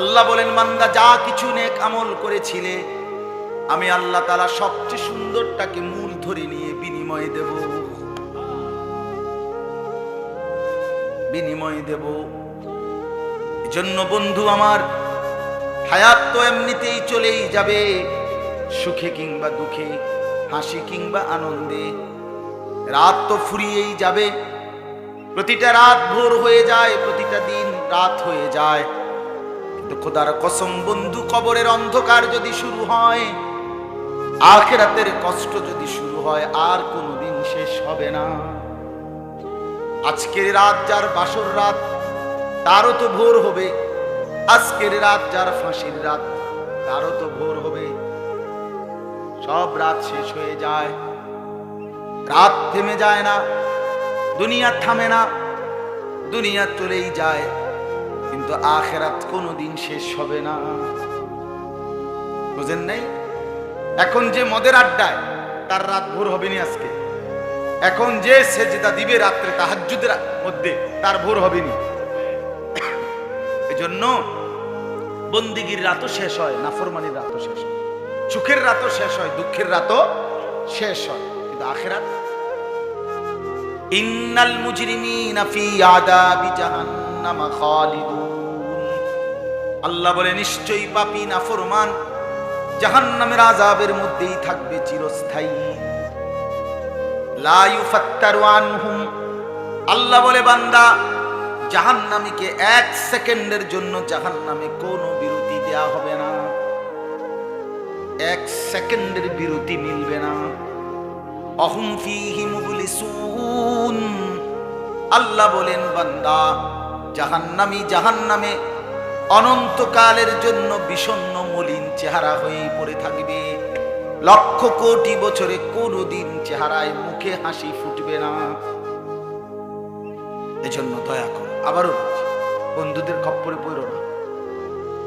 আল্লাহ বলেন মান্দা যা কিছু নেক আমল করেছিলে, আমি আল্লাহ তালা সবচেয়ে সুন্দরটাকে মূল ধরে নিয়ে বিনিময় দেব। বিনিময় দেব। এজন্য বন্ধু, আমার হায়াত তো এমনিতেই চলেই যাবে, সুখে কিংবা দুঃখে, হাসি কিংবা আনন্দে। রাত তো ফুরিয়েই যাবে, প্রতিটা রাত ভোর হয়ে যায়, প্রতিটা দিন রাত হয়ে যায়। খোদার কসম, বন্ধু, কবরের অন্ধকার যদি শুরু হয়, আখেরাতের কষ্ট যদি শুরু হয়, আর কোনোদিন শেষ হবে না। আজকের রাত যার বাসর রাত, তারও তো ভোর হবে। আজকের রাত যার ফাঁসির রাত, তারও তো ভোর হবে। সব রাত শেষ হয়ে যায়। রাত থেমে যায় না, দুনিয়া থামে না, দুনিয়া চলেই যায়। কিন্তু আখেরাত কোনোদিন শেষ হবে না। বুঝেন নাই? এখন যে মদের আড্ডায় তার রাত ভোর হবে নি আজকে। এখন যে সেজদা দিবে রাত্রে তাহাজ্জুদের মধ্যে তার ভোর হবে নি এজন্য বন্দিগির রাতও শেষ হয়, নাফরমানির রাতও শেষ হয়। সুখের রাতও শেষ হয়, দুঃখের রাতও শেষ হয়। কিন্তু আখেরাত? ইন্নাল মুজরিমিনা ফি আদাবি জাহান্নাম খালিদুন। আল্লাহ বলে, নিশ্চয়ই পাপী, নাফরমান, জাহান্নামের আযাবের মধ্যেই থাকবে চিরস্থায়ী। আল্লাহ বলে, বান্দা, জাহান্নামীকে এক সেকেন্ডের জন্য জাহান্নামে কোনো বিরতি দেয়া হবে না। এক সেকেন্ডের বিরতি মিলবে না। অহুম ফিহি মুবলিসুন। আল্লাহ বলেন, বান্দা, জাহান্নামী জাহান্নামে অনন্তকালের জন্য বিষণ্ণ মলিন চেহারা হয়ে পড়ে থাকবে। লক্ষ কোটি বছরে কোনোদিন চেহারায় মুখে হাসি ফুটবে না। এজন্য দয়া করো, আবারও বন্ধুদের খপ্পরে পড়ো না।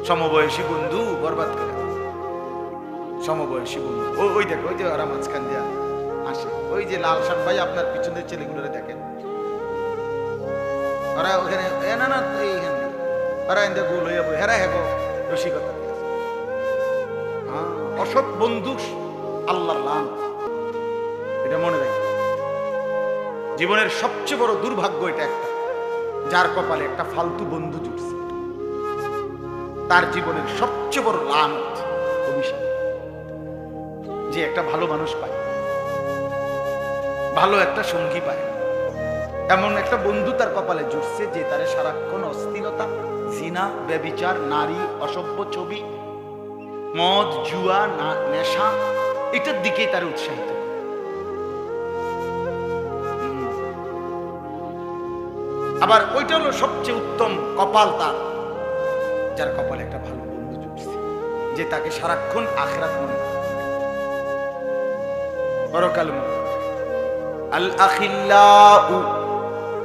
সমবয়সী বন্ধু বরবাদ করে সমবয়সী বন্ধু, ও, ওই দেখো, ওই যে ওরা মাঝখান দিয়া আসে ওই যে লাল শার্ট ভাই আপনার পিছনের ছেলেগুলোরে দেখেন। ওরা ওখানে না, এইখানে। নেই। ওরা এনে গোল হেরা হেগো রসিকতা। হ্যাঁ, অসৎ বন্ধু আল্লাহর লান। এটা মনে রাখবে জীবনের সবচেয়ে বড় দুর্ভাগ্য এটা একটা যার কপালে একটা ফালতু বন্ধু জুটছে। তার জীবনের সবচেয়ে বড় লান অভিশাপ। যে একটা ভালো মানুষ পায় ভালো একটা সঙ্গী পায় এমন একটা বন্ধু তার কপালে জুটছে যে তার সারাক্ষণ অস্থিরতা জিনা ব্যবিচার নারী, অসভ্য ছবি, মদ, জুয়া নেশা, এটার দিকেই তার উৎসাহিত আবার ওইটা হলো সবচেয়ে উত্তম কপাল তার, যার কপালে একটা ভালো বন্ধু জুটছে, যে তাকে সারাক্ষণ আখরাত মনে। পরকাল। আল আখিল্লাউ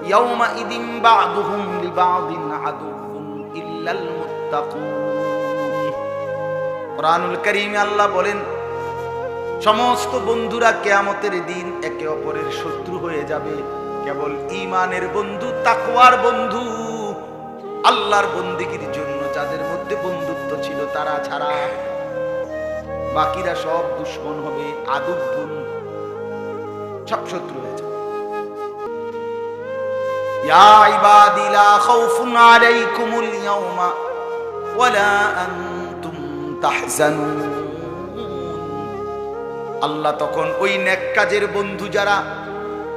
ইয়াউমাইদিন বা'দুহুম লিবা'দিন আদুউন কোরআনুল কারীমে আল্লাহ বলেন, সমস্ত বন্ধুরা কেয়ামতের দিন একে অপরের শত্রু হয়ে যাবে। কেবল ইমানের বন্ধু, তাকওয়ার বন্ধু, আল্লাহর বন্দিগির জন্য যাদের মধ্যে বন্ধুত্ব ছিল তারা ছাড়া। বাকিরা সব দুশ্মন হবে আদুব্বুন সব শত্রু হয়ে যাবে। ইয়া আল্লাহ তখন ওই নেক কাজের বন্ধু যারা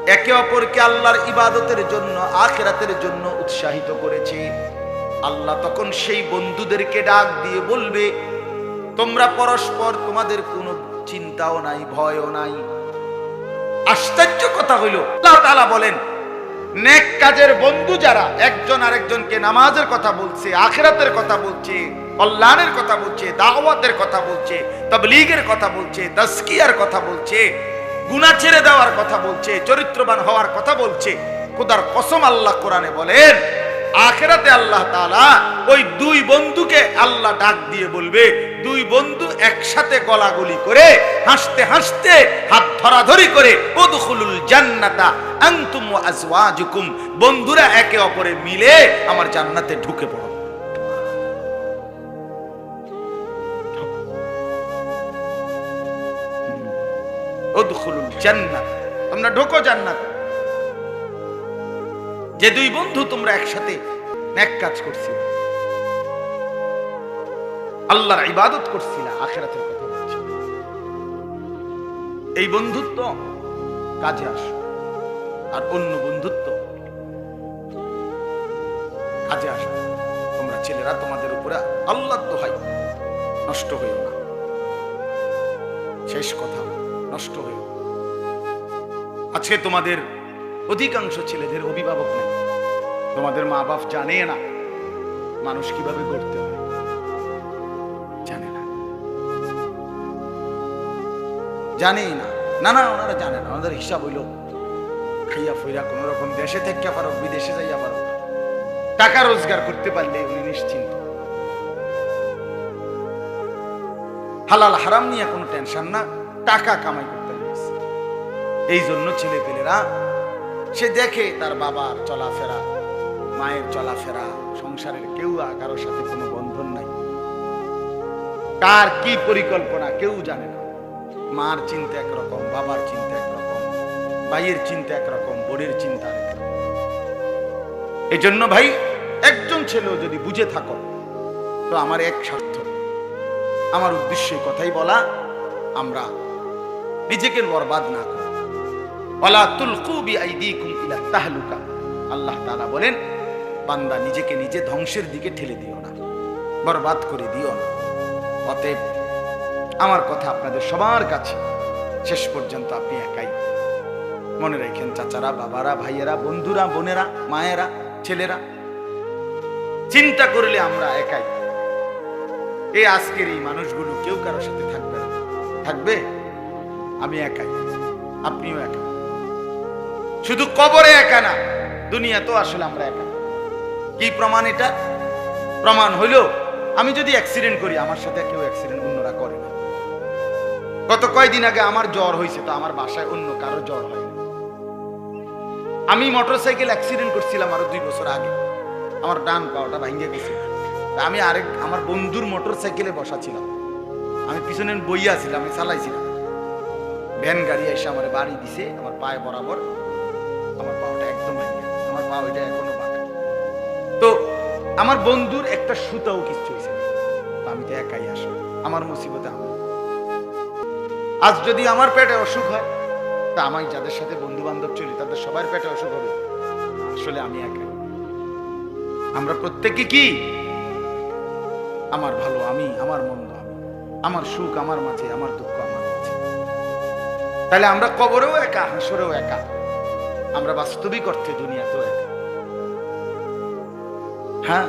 একে অপরকে আল্লাহর ইবাদতের জন্য, আখেরাতের জন্য উৎসাহিত করেছে, আল্লাহ তখন সেই বন্ধুদেরকে ডাক দিয়ে বলবে, তোমরা পরস্পর তোমাদের কোনো চিন্তাও নাই, ভয়ও নাই। আশ্চর্য কথা হইল। আল্লাহ তাআলা বলেন নেক কাজের বন্ধু যারা, একজন আরেকজনকে নামাজের কথা বলছে, আখেরাতের কথা বলছে, কল্যাণের কথা বলছে, দাওয়াতের কথা বলছে, তবলিগের কথা বলছে তাস্কিয়ার কথা বলছে গুনা ছেড়ে দেওয়ার কথা বলছে, চরিত্রবান হওয়ার কথা বলছে কোদার কসম আল্লাহ কোরআনে বলেন। আখেরাতে আল্লাহ তালা ওই দুই বন্ধুকে আল্লাহ ডাক দিয়ে বলবে, দুই বন্ধু একসাথে গলাগলি করে হাসতে হাসতে হাত ধরাধরি করে ওদুখুলুল জান্নাতা আংতুম আজওয়াজুকুম। বন্ধুরা একে অপরে মিলে আমার জান্নাতে ঢুকে পড়ো। ওদুখুলুল জান্নাত। তোমরা ঢোকো জান্নাত। যে দুই বন্ধু তোমরা একসাথে এক কাজ করছিলে। আল্লাহর ইবাদত করছিলা, আখেরাতের কথা বলছি। এই বন্ধুত্ব কাজে আসো, আর অন্য বন্ধুত্ব কাজে আসো। তোমরা ছেলেরা, তোমাদের উপরে আল্লাহ দোহাই নষ্ট হইও না। শেষ কথা, নষ্ট হইও। আজকে তোমাদের অধিকাংশ ছেলেদের অভিভাবক নেই। তোমাদের মা বাপ জানে না মানুষ কীভাবে গড়তে হয়। জানে না। জানেই না। না না, ওনারা জানে না। ওনাদের হিসাব হইল খাইয়া ফইরা কোন রকম দেশে থেকে পারো বিদেশে যাইয়া পারো টাকা রোজগার করতে পারলে উনি নিশ্চিন্ত। হালাল হারাম নিয়ে কোনো টেনশন না, টাকা কামাই করতে এই জন্য ছেলে পেলেরা সে দেখে তার বাবার চলাফেরা, মায়ের চলাফেরা, সংসারের কেউ কারোর সাথে কোনো বন্ধন নাই। কার কি পরিকল্পনা কেউ জানে না। মার চিন্তা একরকম, বাবার চিন্তা একরকম, ভাইয়ের চিন্তা একরকম, বোনের চিন্তা এই জন্য ভাই, একজন ছেলেও যদি বুঝে থাকো, তো আমার এক স্বার্থ। আমার উদ্দেশ্য কথাই বলা, আমরা নিজেকে বরবাদ না করি। আল্লাহ তাআলা বলেন, বান্দা নিজেকে নিজে ধ্বংসের দিকে ঠেলে দিও না, বরবাদ করে দিও না। অতএব আমার কথা আপনাদের সবার কাছে শেষ পর্যন্ত আপনি একাই। মনে রাখেন, চাচারা, বাবারা, ভাইয়েরা, বন্ধুরা, বোনেরা, মায়েরা, ছেলেরা, চিন্তা করলে আমরা একাই। এই আজকের এই মানুষগুলো কেউ কারোর সাথে থাকবে থাকবে? আমি একাই। আপনিও একা শুধু কবরে একা না দুনিয়া তো আসলে আমরা একা। কি প্রমাণ এটা? প্রমাণ হইল, আমি যদি অ্যাক্সিডেন্ট করি, আমার সাথে কেউ অ্যাক্সিডেন্ট অন্যরা করে না। গত কয়দিন আগে আমার জ্বর হয়েছে তো আমার বাসায় অন্য কারও জ্বর হয় আমি মোটরসাইকেল অ্যাক্সিডেন্ট করছিলাম আরও দুই বছর আগে। আমার ডান পাওয়াটা ভাঙ্গে গেছে। আমি আরেক, আমার বন্ধুর মোটর সাইকেলে বসা ছিলাম। আমি পিছনে বইয়া ছিলাম, আমি চালাইছিলাম। ভ্যান গাড়ি এসে আমার বাড়ি দিছে, আমার পায়ে বরাবর। তো আমার বন্ধুর একটা সুতাও কিচ্ছু হয়েছে আমি তো একাই আসি, আমার মুসিবতে আজ যদি আমার পেটে অসুখ হয়, তা আমি যাদের সাথে বন্ধু বান্ধব চলি, তাদের সবার পেটে অসুখ হবে। আসলে আমি একাই। আমরা প্রত্যেকে কি? আমার ভালো আমি, আমার মন্দ আমি। আমার সুখ আমার মাঝে, আমার দুঃখ আমার মাঝে। তাহলে আমরা কবরেও একা, হাসরেও একা। আমরা বাস্তবিক অর্থে দুনিয়াতেও একা। হ্যাঁ?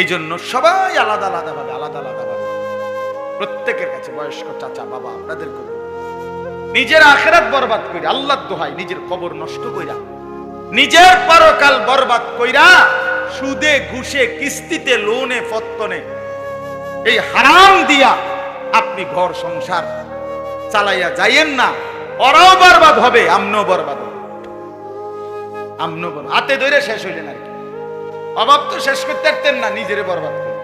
এই জন্য সবাই আলাদা আলাদা ভাবে, আলাদা আলাদা ভাবে। প্রত্যেকের কাছে বয়স্ক চাচা, বাবা, আপনাদের করে। নিজের আখেরাত বরবাদ কইরা আল্লাহ দোহাই নিজের কবর নষ্ট কইরা, নিজের পরকাল বরবাদ কইরা, সুদে, ঘুষে, কিস্তিতে, লোনে, ফত্তনে, এই হারাম দিয়া আপনি ঘর, সংসার চালাইয়া যাইয়েন না। ওরাও বরবাদ হবে, আমনও বরবাদ হবে। আমনো বরবাদ। হাতে ধরে শেষ হইলেন আর কি। অভাব তো শেষ করতে পারতেন না, নিজেরে বরবাদ করে।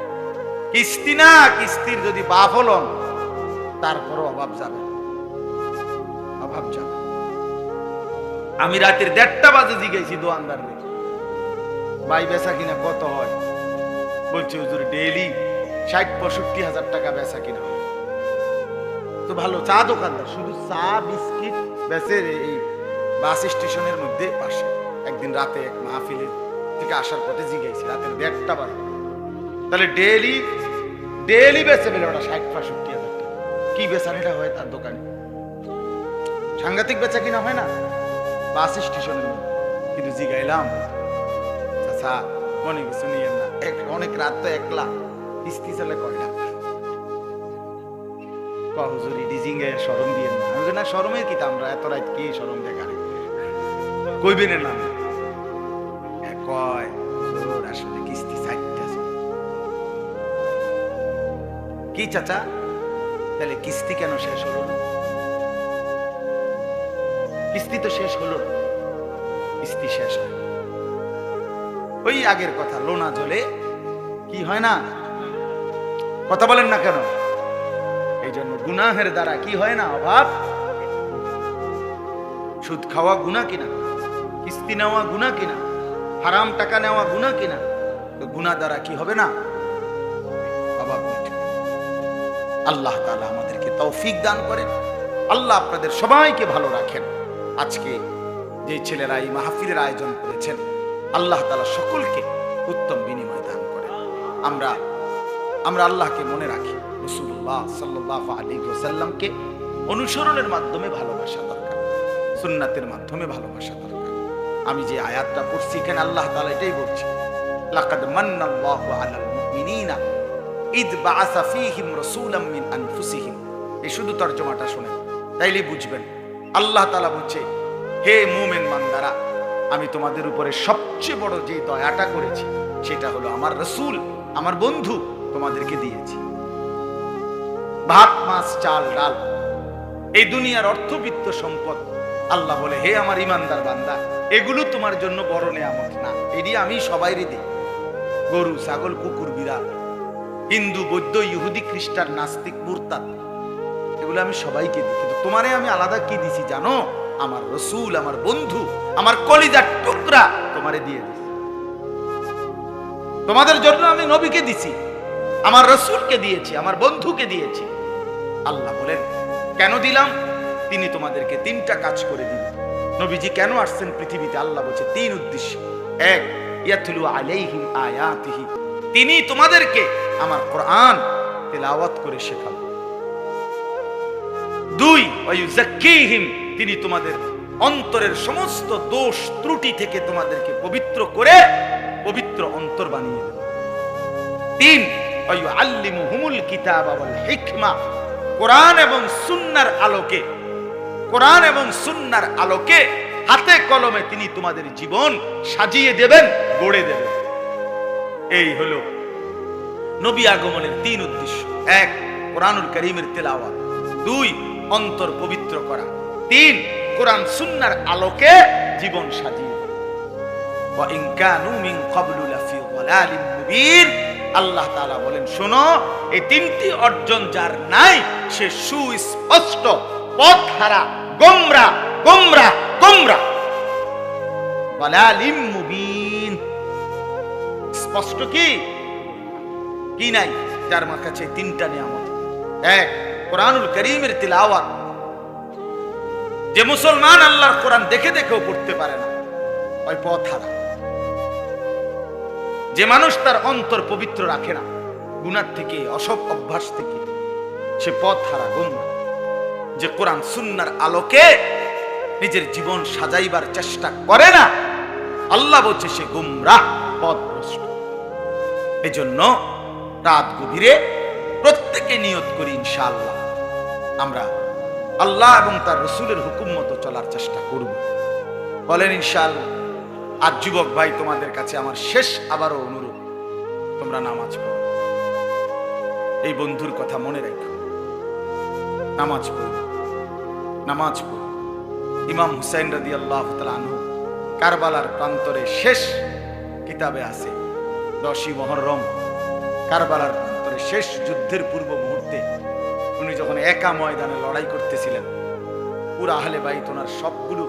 কিস্তি না, কিস্তির যদি বাপ হলন তারপরও অভাব যাবে। অভাব যাবে। আমি রাতের দেড়টা বাজে জিগাইছি দোয়ানদার ভাই বেচা কিনা কত হয়? বলছে, হুজুর, ডেইলি ষাট, পঁয়ষট্টি হাজার টাকা বেচা কিনা হয়। তো ভালো, চা দোকানদার, শুধু চা, বিস্কিট বেচে এই বাস স্টেশনের মধ্যে পাশে। একদিন রাতে এক মাহফিলের থেকে আসার পথে জিগাইছি, রাতের দেড়টা বাজে তাহলে ডেইলি ডেইলি বেচে বেলে ওটা ষাট পঁয়ষট্টি হাজার টাকা। কি বেচানিটা হয় তার দোকানে? সাংঘাতিক বেচা কিনা হয় না? বাস স্টেশনের কিন্তু জিগাইলাম। আচ্ছা মনে কিছু নিয়েন না। এক, অনেক রাত তো একলা। কিস্তি চলে কয়টা হুজুরি ডিজিং এ সরম দিয়ে না। না সরমের কি আমরা এত রাত কি সরম দেখা কইবেন না কি চাচা? তাহলে কিস্তি কেন শেষ হলো কিস্তি তো শেষ হলো কিস্তি শেষ হয়। ওই আগের কথা, লোনা জলে কি হয় না? কথা বলেন না কেন? এই জন্য গুনাহের দ্বারা কি হয় না অভাব? সুদ খাওয়া গুণা কিনা? কিস্তি নেওয়া গুণা কিনা? হারাম টাকা নেওয়া গুণা কিনা? গুণা দ্বারা কি হবে না? আল্লাহ তাআলা আমাদেরকে তৌফিক দান করেন। আল্লাহ আপনাদের সবাইকে ভালো রাখেন। আজকে যে ছেলেরা এই মাহফিলের আয়োজন করেছেন, আল্লাহ তালা সকলকে উত্তম বিনিময় দান করেন। আমরা আমরা আল্লাহকে মনে রাখি রসুল্লাহ সাল্লাহ আলী ওসাল্লামকে অনুসরণের মাধ্যমে ভালোবাসা দরকার, সুন্নাতের মাধ্যমে ভালোবাসা দরকার। আমি যে আয়াতটা পড়ছি, এখানে আল্লাহ তাআলা এটাই বলছি লাকাদ মান্নাল্লাহু আলাল মুমিনিনা ইদ বাআসা ফীহিম রাসূলাম মিন আনফুসিহিম। এই শুধু তর্জমাটা শুনেন, তাইলেই বুঝবেন। আল্লাহ তাআলা বলছে, হে মুমিন বান্দারা, আমি তোমাদের উপরে সবচেয়ে বড় যে দয়াটা করেছি, সেটা হলো আমার রসুল, আমার বন্ধু তোমাদেরকে দিয়েছি। ভাত, মাছ, চাল, ডাল, এই দুনিয়ার অর্থবিত্ত সম্পদ আল্লাহ বলে, হে আমার ইমানদার বান্দা এগুলো তোমার জন্য বড় নেয়ামত না। এটি আমি সবাইরই দিই। গরু, ছাগল, কুকুর, বিড়াল, হিন্দু, বৌদ্ধ, ইহুদি, খ্রিস্টান, নাস্তিক, মুরতাদ, এগুলো আমি সবাইকে দিই। কিন্তু তোমারে আমি আলাদা কি দিছি জানো? আমার রসুল, আমার বন্ধু, আমার কলিজার টুকরা তোমারে দিয়ে দিছি। তোমাদের জন্য আমি নবীকে দিছি, আমার রসুলকে দিয়েছি, আমার বন্ধুকে দিয়েছি। আল্লাহ বলেন, কেন দিলাম? তিনি তোমাদেরকে তিনটা কাজ করে দিবেন নবীজি কেন আসছেন পৃথিবীতে? আল্লাহ বলছে, তিন উদ্দেশ্য। এক, ইয়াতলু আলাইহিম আয়াতিহি। তিনি তোমাদেরকে আমার কোরআন তেলাওয়াত করে শেখাবেন। দুই ওয়ায়ুজাক্কিহিম তিনি তোমাদের অন্তরের সমস্ত দোষ ত্রুটি থেকে তোমাদেরকে পবিত্র করে পবিত্র অন্তর বানিয়ে দেবেন। তিন, ওয়ায়ুআল্লিমুহুমুল কিতাবা ওয়াল হিকমা। কোরআন এবং সুন্নার আলোকে কোরআন এবং সুন্নার আলোকে হাতে কলমে তিনি তোমাদের জীবন সাজিয়ে দেবেন, গড়ে দেবেন। এই হলো নবী আগমনের তিন উদ্দেশ্য। এক, কোরআনুল করিমের তেলাওয়াত। দুই, অন্তর পবিত্র করা। তিন, কোরআন সুন্নার আলোকে জীবন সাজিয়ে আল্লাহ তাআলা বলেন, শোনো, এই তিনটি অর্জন যার নাই, সে সুস্পষ্ট পথহারা, গোমরা গোমরা গোমরা। যালালিন মুবিন। স্পষ্ট কি? কি নাই? যার মার কাছে তিনটা নিয়ামত। এক, কোরআনুল করিমের তিলাওয়াত। যে মুসলমান আল্লাহর কোরআন দেখে দেখেও পড়তে পারে না, ওই পথ হারা যে মানুষ তার অন্তর পবিত্র রাখে না, গুনার থেকে অসব অভ্যাস থেকে, সে পথ হারা গোমরা। যে কোরআন সুন্নার আলোকে নিজের জীবন সাজাইবার চেষ্টা করে না, আল্লাহ বলছে সে গুমরাহ, পথভ্রষ্ট। এজন্য রাত গভীরে প্রত্যেকে নিয়ত করি ইনশাআল্লাহ। আমরা আল্লাহ এবং তার রসুলের হুকুম মতো চলার চেষ্টা করব। বলেন ইনশাআল্লাহ, আর যুবক ভাই, তোমাদের কাছে আমার শেষ আবারও অনুরোধ, তোমরা নামাজ পড়ো। এই বন্ধুর কথা মনে রেখো। নামাজ পড়ো। নামাজ পড়ো। ইমাম হুসাইন রাদি আল্লাহ আনহু কারবালার প্রান্তরে শেষ কিতাবে আছে দশই মহরম। কারবালার প্রান্তরে শেষ যুদ্ধের পূর্ব মুহূর্তে উনি যখন একা ময়দানে লড়াই করতেছিলেন, পুরা আহলে বাইত ওনার সবগুলো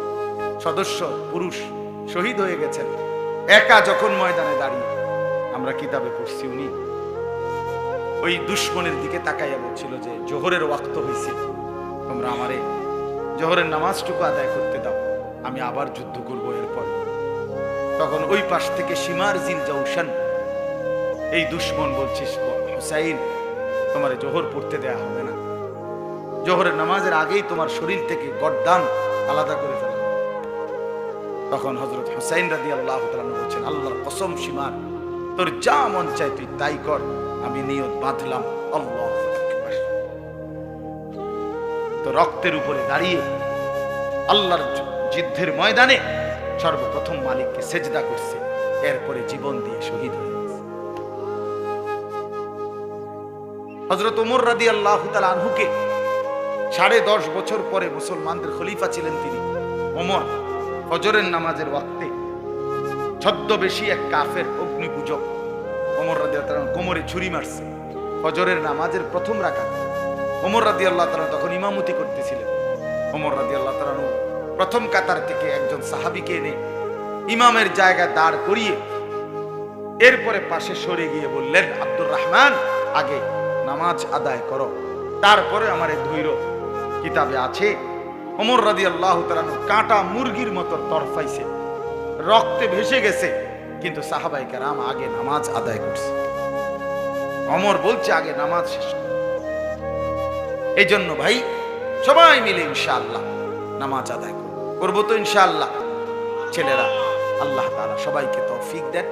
সদস্য, পুরুষ শহীদ হয়ে গেছেন। একা যখন ময়দানে দাঁড়িয়ে আমরা কিতাবে পড়ছি উনি। ওই দুশ্মনের দিকে তাকাইয়া বলছিল যে, জোহরের ওয়াক্ত হয়েছে তোমরা আমারে জোহরের নামাজটুকু আদায় করতে দাও। আমি আবার যুদ্ধ করব এরপর। তখন ওই পাশ থেকে সীমার জিল জৌশন এই দুশ্মন বলছিস হুসাইন, তোমার জোহর পড়তে দেয়া হবে না। জোহরের নামাজের আগেই তোমার শরীর থেকে গড্ডান আলাদা করে ফেলা। তখন হজরত হুসাইন রাদি আল্লাহ বলছেন, আল্লাহর কসম সীমার, তোর যা মন চাই তুই তাই কর, আমি নিয়ত বাঁধলাম আল্লাহ রক্তের উপরে দাঁড়িয়ে আল্লাহর যুদ্ধের ময়দানে সর্বপ্রথম মালিককে সেজদা করছে। এরপরে জীবন দিয়ে শহীদ হয়ে হজরত উমর রাদি আল্লাহ আনহুকে সাড়ে দশ বছর পরে মুসলমানদের খলিফা ছিলেন তিনি। ওমর, ফজরের নামাজের ওয়াক্তে ছদ্মবেশী এক কাফের অগ্নি পূজক ওমর রাদি কোমরে ছুরি মারছে। ফজরের নামাজের প্রথম রাখা ওমর রাদি আল্লাহ তালা তখন ইমামতি করতেছিলেন। ওমর রাদি আল্লাহ তালানু প্রথম কাতার থেকে একজন সাহাবিকে এনে ইমামের জায়গায় দাঁড় করিয়ে এরপরে পাশে সরে গিয়ে বললেন, আব্দুর রহমান, আগে নামাজ আদায় করো। তারপরে আমার এই ধৈর্য কিতাবে আছে। ওমর রাদি আল্লাহ তালানু কাঁটা মুরগির মতো তরফাইছে। রক্তে ভেসে গেছে, কিন্তু সাহাবাই কেরাম আগে নামাজ আদায় করছে। অমর বলছে, আগে নামাজ শেষ করো। এই জন্য ভাই সবাই মিলে ইনশাআল্লাহ নামাজ আদায় করবো করবো তো ইনশাআল্লাহ ছেলেরা আল্লাহ তাআলা সবাইকে তৌফিক দেন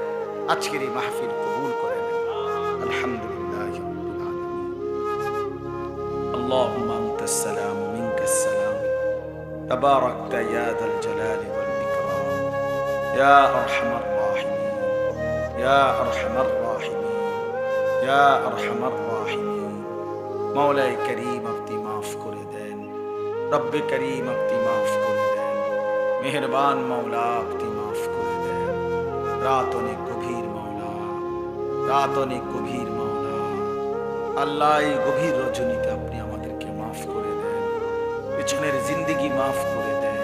আজকের এই মাহফিল কবুল করে নেন আলহামদুলিল্লাহ রাব্বিল আলামিন اللهم أنت السلام منك السلام تباركت يا ذا الجلال والإكرام يا أرحم الراحمين يا أرحم الراحمين يا أرحم الراحمين مولاي كريم রব্বে করিম আপনি মাফ করে দেন। মেহেরবান মাওলা আপনি মাফ করে দেন। রাত অনেক গভীর মাওলা, রাত অনেক গভীর মাওলা। আল্লাহ, এই গভীর রজনীতে আপনি আমাদেরকে মাফ করে দেন। পিছনের জিন্দিগি মাফ করে দেন।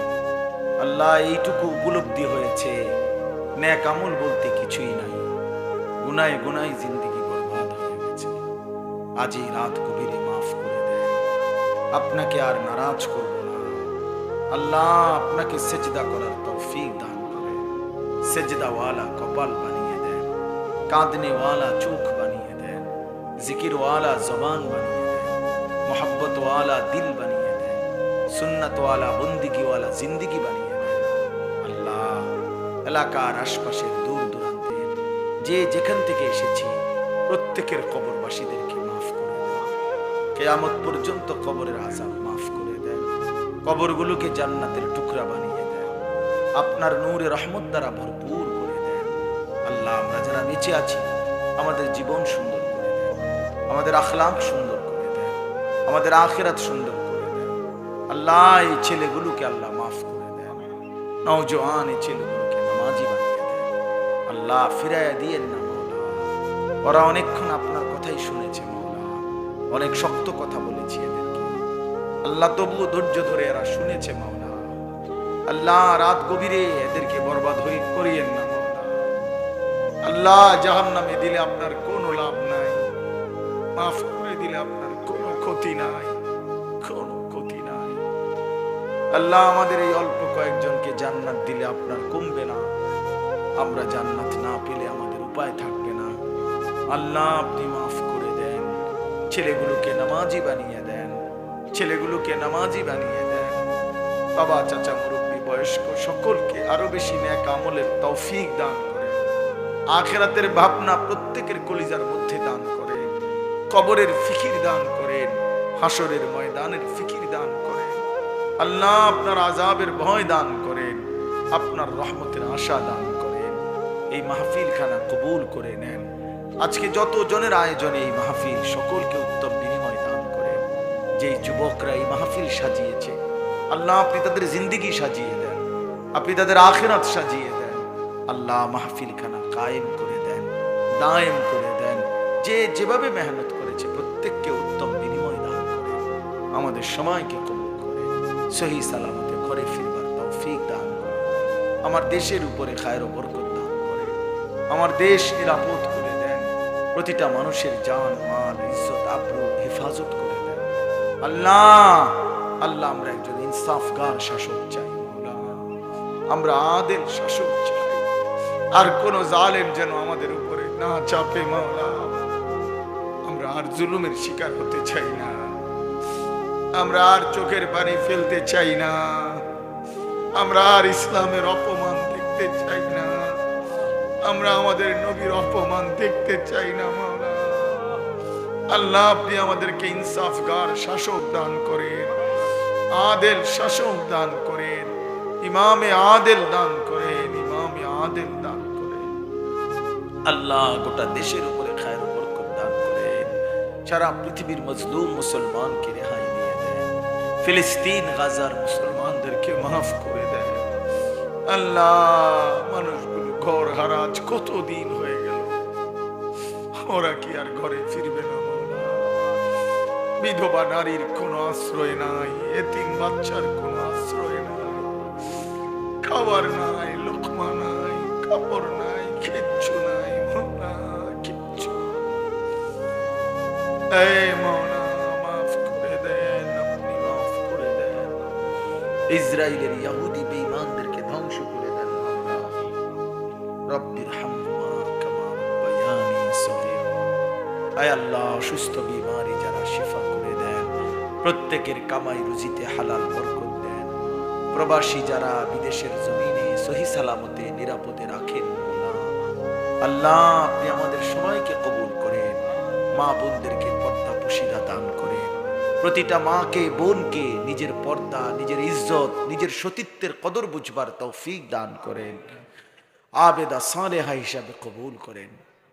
আল্লাহ, এইটুকু উপলব্ধি হয়েছে। ন্যাক আমল বলতে কিছুই নাই। গুনায় গুনায় জিন্দিগি বরবাদ হয়ে গেছে। আজ এই রাত গভীরে আপনাকে আর নারাজ করব না। আল্লাহ আপনাকে সেজদা করার তৌফিক দান করে। সেজদাওয়ালা কপাল বানিয়ে দেন। কাঁদনেওয়ালা চোখ বানিয়ে দেন। জিকিরওয়ালা জবান বানিয়ে দেন। মোহাব্বতওয়ালা দিল বানিয়ে দেন। সুন্নতওয়ালা বন্দিগিওয়ালা জিন্দিগি বানিয়ে দেন। আল্লাহ এলাকার আশপাশের দূর দূরান্তের যে যেখান থেকে এসেছি, প্রত্যেকের কবরবাসীদেরকে কেয়ামত পর্যন্ত কবরের আজাব মাফ করে দেন কবরগুলোকে জান্নাতের টুকরা বানিয়ে দেন আপনার নূরে রহমত দ্বারা ভরপুর করে দেন আল্লাহ, আমরা যারা বেঁচে আছি, আমাদের জীবন সুন্দর করে দেন আমাদের আখলাক সুন্দর করে দেন আমাদের আখিরাত সুন্দর করে দেন আল্লাহ, এই ছেলেগুলোকে আল্লাহ মাফ করে দেন নওজোয়ান, এই ছেলেগুলোকে নামাজি বানিয়ে দেন আল্লাহ, ফিরাইয়া দিয়ে না ওরা অনেকক্ষণ আপনার কথাই শুনেছে মাওলা অনেক শক্ত কথা বলেছি এদেরকে। আল্লাহ তবুও ধৈর্য ধরে এরা শুনেছে মাওলা আল্লাহ রাত গভীরে এদেরকে বরবাদ হয়ে করিয়েন না আল্লাহ জাহান নামে দিলে আপনার কোনো লাভ নাই। মাফ করে দিলে আপনার কোনো ক্ষতি নাই। কোনো ক্ষতি নাই। আল্লাহ আমাদের এই অল্প কয়েকজনকে জান্নাত দিলে আপনার কমবে না। আমরা জান্নাত না পেলে আমাদের উপায় থাকবে না। আল্লাহ আপনি মাফ ছেলেগুলোকে নামাজি বানিয়ে দেন। ছেলেগুলোকে নামাজি বানিয়ে দেন। বাবা, চাচা, মুরব্বী, বয়স্ক সকলকে আরও বেশি ন্যাক আমলের তৌফিক দান করে। আখেরাতের ভাবনা প্রত্যেকের কলিজার মধ্যে দান করে। কবরের ফিকির দান করেন হাসরের ময়দানের ফিকির দান করেন আল্লাহ আপনার আজাবের ভয় দান করেন আপনার রহমতের আশা দান করেন এই মাহফিল খানা কবুল করে নেন। আজকে যত জনের আয়োজনে এই মাহফিল সকলকে যেই যুবকরা এই মাহফিল সাজিয়েছে। আল্লাহ, আপনি তাদের জিন্দিগি সাজিয়ে দেন। আপনি তাদের আখেরাত সাজিয়ে দেন। আল্লাহ মাহফিল খানা কায়েম করে দেন, দায়েম করে দেন। যে যেভাবে মেহনত করেছে, প্রত্যেককে উত্তম বিনিময় দান করে। আমাদের সময়কে কবুল করে, সহি সালামতে ঘরে ফিরবার তৌফিক দান করে। আমার দেশের উপরে খায়ের বরকত দান করে। আমার দেশ নিরাপদ করে দেন। প্রতিটা মানুষের জান, মাল, ইজ্জত, আব্রু, হেফাজত করে আল্লাহ আল্লাহ আমরা একজন ইনসাফগার শাসক চাই আমরা আদেল শাসক চাই। আর কোন জালেম যেন আমাদের উপরে না চাপে মাওলা আমরা আর জুলুমের শিকার হতে চাই না। আমরা আর চোখের পানি ফেলতে চাই না। আমরা আর ইসলামের অপমান দেখতে চাই না। আমরা আমাদের নবীর অপমান দেখতে চাই না মাওলা আল্লাহ আপনি আমাদেরকে ইনসাফগার শাসক দান করেন, আদেল শাসক দান করেন, ইমামে আদেল দান করেন, ইমামে আদেল দান করেন। আল্লাহ গোটা দেশের উপরে খায়ের বরকত দান করেন, সারা পৃথিবীর মজলুম মুসলমানকে রেহাই দিয়ে দেন, ফিলিস্তিন, গাজার মুসলমানদেরকে মাফ করে দেন। আল্লাহ মানুষগুলো ঘর হারাজ কতদিন হয়ে গেল? ওরা কি আর ঘরে ফিরবে না? বিধবা নারীর কোনো আশ্রয় নাই, এতিম বাচ্চার কোনো আশ্রয় নাই, খাবার নাই, লোকমা নাই, কাপড় নাই, কিচ্ছু নাই মৌলা কিচ্ছু এই মৌলা মাফ করে দেন, আপনি মাফ করে দেন। ইসরায়েলের ইয়াহুদি বেঈমানদেরকে ধ্বংস করে দেন মৌলা রব্বির হামহুমা কামা রব্বায়ানি সগীরা। আয় আল্লাহ, সুস্থ প্রত্যেকের কামাই রুজিতে হালাল বরকত দেন। প্রবাসী যারা বিদেশের জমিনে সহি সালামতে নিরাপদে রাখেন আল্লাহ, আপনি আমাদের সবাইকে কবুল করেন। মা বোনদেরকে পর্দা পুশিদা দান করেন। প্রতিটা মাকে, বোনকে নিজের পর্দা, নিজের ইজ্জত, নিজের সতীত্বের কদর বুঝবার তৌফিক দান করেন। আবেদা সালেহা হিসাবে কবুল করেন।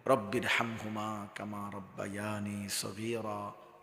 রব্বির হামহুমা কামা রব্বায়ানি সগীরা।